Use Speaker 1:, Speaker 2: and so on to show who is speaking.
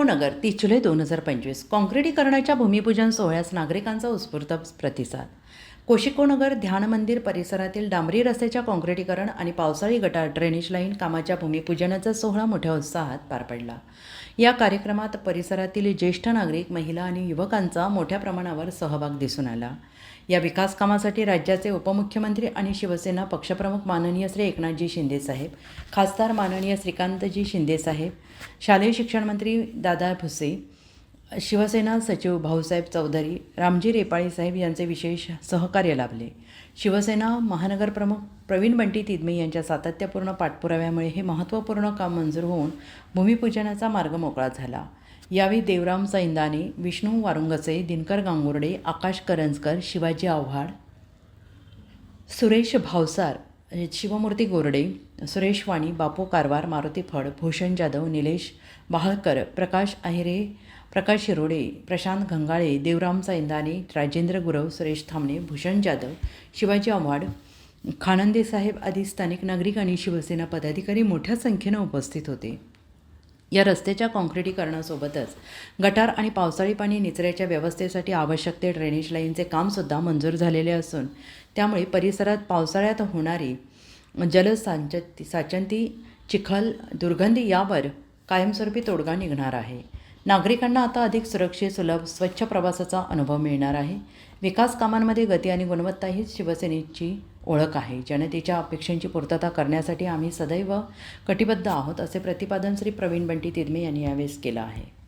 Speaker 1: कोशिको नगर तीस जुलै दोन हजार पंचवीस. काँक्रिटीकरणाच्या भूमिपूजन सोहळ्यास नागरिकांचा उत्स्फूर्त प्रतिसाद. कोशिकोनगर ध्यान मंदिर परिसरातील डांबरी रस्त्याच्या काँक्रिटीकरण आणि पावसाळी गटार ड्रेनेज लाईन कामाच्या भूमिपूजनाचा सोहळा मोठ्या उत्साहात पार पडला. या कार्यक्रमात परिसरातील ज्येष्ठ नागरिक महिला आणि युवकांचा मोठ्या प्रमाणावर सहभाग दिसून आला. या विकास कामासाठी राज्याचे उपमुख्यमंत्री आणि शिवसेना पक्षप्रमुख माननीय श्री एकनाथजी शिंदेसाहेब खासदार माननीय श्रीकांतजी शिंदेसाहेब शालेय शिक्षणमंत्री दादा भुसे शिवसेना सचिव भाऊसाहेब चौधरी रामजी रेपाळी साहेब यांचे विशेष सहकार्य लाभले. शिवसेना महानगरप्रमुख प्रवीण बंटी तिदमे यांच्या सातत्यपूर्ण पाठपुराव्यामुळे हे महत्त्वपूर्ण काम मंजूर होऊन भूमिपूजनाचा मार्ग मोकळा झाला. यावेळी देवराम सैंदाने विष्णू वारुंगसे दिनकर गांगुर्डे आकाश करंजकर शिवाजी आव्हाड सुरेश भावसार शिवमूर्ती गोरडे सुरेश वाणी बापू कारवार मारुती फड भूषण जाधव निलेश बहाळकर प्रकाश अहिरे प्रकाश शिरोडे प्रशांत घंगाळे देवराम सैंदाने राजेंद्र गुरव सुरेश थांबणे भूषण जाधव शिवाजी आव्हाड खानंदे साहेब आदी स्थानिक नागरिक आणि शिवसेना पदाधिकारी मोठ्या संख्येनं उपस्थित होते. या रस्त्याच्या काँक्रिटीकरणासोबतच गटार आणि पावसाळी पाणी निचऱ्याच्या व्यवस्थेसाठी आवश्यक ते ड्रेनेज लाईनचे कामसुद्धा मंजूर झालेले असून त्यामुळे परिसरात पावसाळ्यात होणारी जलसांचती साचंती चिखल दुर्गंधी यावर कायमस्वरूपी तोडगा निघणार आहे. नागरिकांना आता अधिक सुरक्षित सुलभ स्वच्छ प्रवासाचा अनुभव मिळणार आहे. विकास कामांमध्ये गती आणि गुणवत्ता हीच शिवसेनेची ओळख आहे जनतेच्या अपेक्षांची पूर्तता करण्यासाठी आम्ही सदैव कटिबद्ध आहोत असे प्रतिपादन श्री प्रवीण बंटी तिदमे यांनी यावेळेस केलं आहे.